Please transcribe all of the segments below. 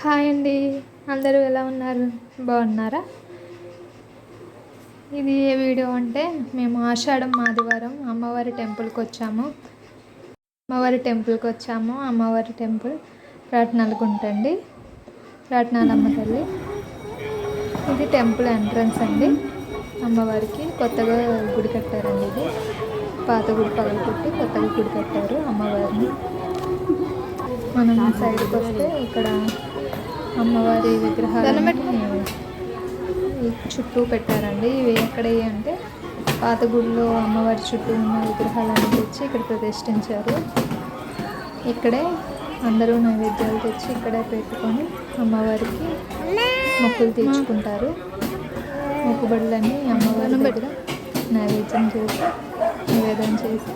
Hi అండి. అందరూ ఎలా ఉన్నారు? బాగున్నారా? ఇది ఏ వీడియో అంటే మేము ఆషాఢం ఆదివారం అమ్మవారి టెంపుల్కి వచ్చాము. అమ్మవారి టెంపుల్కి వచ్చాము. అమ్మవారి టెంపుల్ రాట్నాలగుంట అండి. రాట్నాలమ్మ తల్లి. ఇది టెంపుల్ ఎంట్రన్స్ అండి. అమ్మవారికి కొత్తగా గుడి కట్టారండి ఇది. పాత గుడి పగలగొట్టి కొత్తగా గుడి కట్టారు అమ్మవారిని. మనం సైడ్కి వస్తే ఇక్కడ అమ్మవారి విగ్రహాలు ఈ చుట్టూ పెట్టారండి. ఇవి ఎక్కడ అంటే పాత గుడిలో అమ్మవారి చుట్టూ ఉన్న విగ్రహాలను తెచ్చి ఇక్కడ ప్రతిష్ఠించారు. ఇక్కడే అందరూ నైవేద్యాలు తెచ్చి ఇక్కడే పెట్టుకొని అమ్మవారికి మొక్కులు తీర్చుకుంటారు. మొక్కుబడులన్నీ అమ్మవారి దగ్గర నైవేద్యం చేసి నివేదన చేసి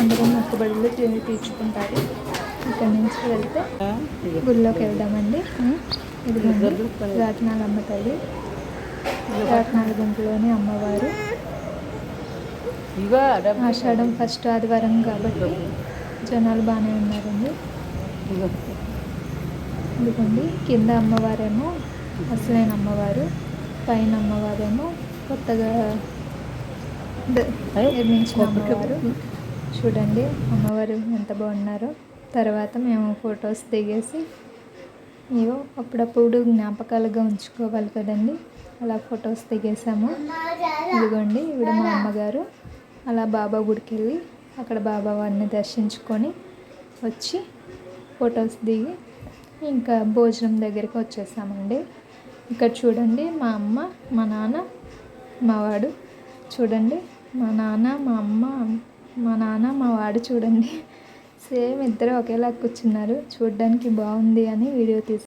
అందరూ మొక్కుబడులు తీర్చుకుంటారు. ఇక్కడ నుంచి వెళ్తే గుళ్ళోకి వెళ్దామండి. ఇది రాట్నాల అమ్మ తల్లి. గుంపులోని అమ్మవారు. ఆషాఢం ఫస్ట్ ఆదివారం కాబట్టి జనాలు బాగానే ఉన్నారండి. ఇదిగోండి కింద అమ్మవారేమో అసలైన అమ్మవారు పైన అమ్మవారేమో కొత్తగా నిర్మించిన అమ్మవారు. చూడండి అమ్మవారు ఎంత బాగున్నారో. తర్వాత మేము ఫొటోస్ దిగేసి ఏవో అప్పుడప్పుడు జ్ఞాపకాలుగా ఉంచుకోవాలి కదండి. అలా ఫొటోస్ దిగేసాము. ఇదిగోండి ఇవిడ మా అమ్మగారు అలా బాబా గుడికి వెళ్ళి అక్కడ బాబా వారిని దర్శించుకొని వచ్చి ఫొటోస్ దిగి ఇంకా భోజనం దగ్గరికి వచ్చేసామండి. ఇక్కడ చూడండి మా అమ్మ మా నాన్న మా వాడు చూడండి మా నాన్న మా అమ్మ మా నాన్న మా వాడు చూడండి. సేమ్ ఇద్దరు ఒకేలా కూర్చున్నారు. చూడడానికి బాగుంది అని వీడియో తీసి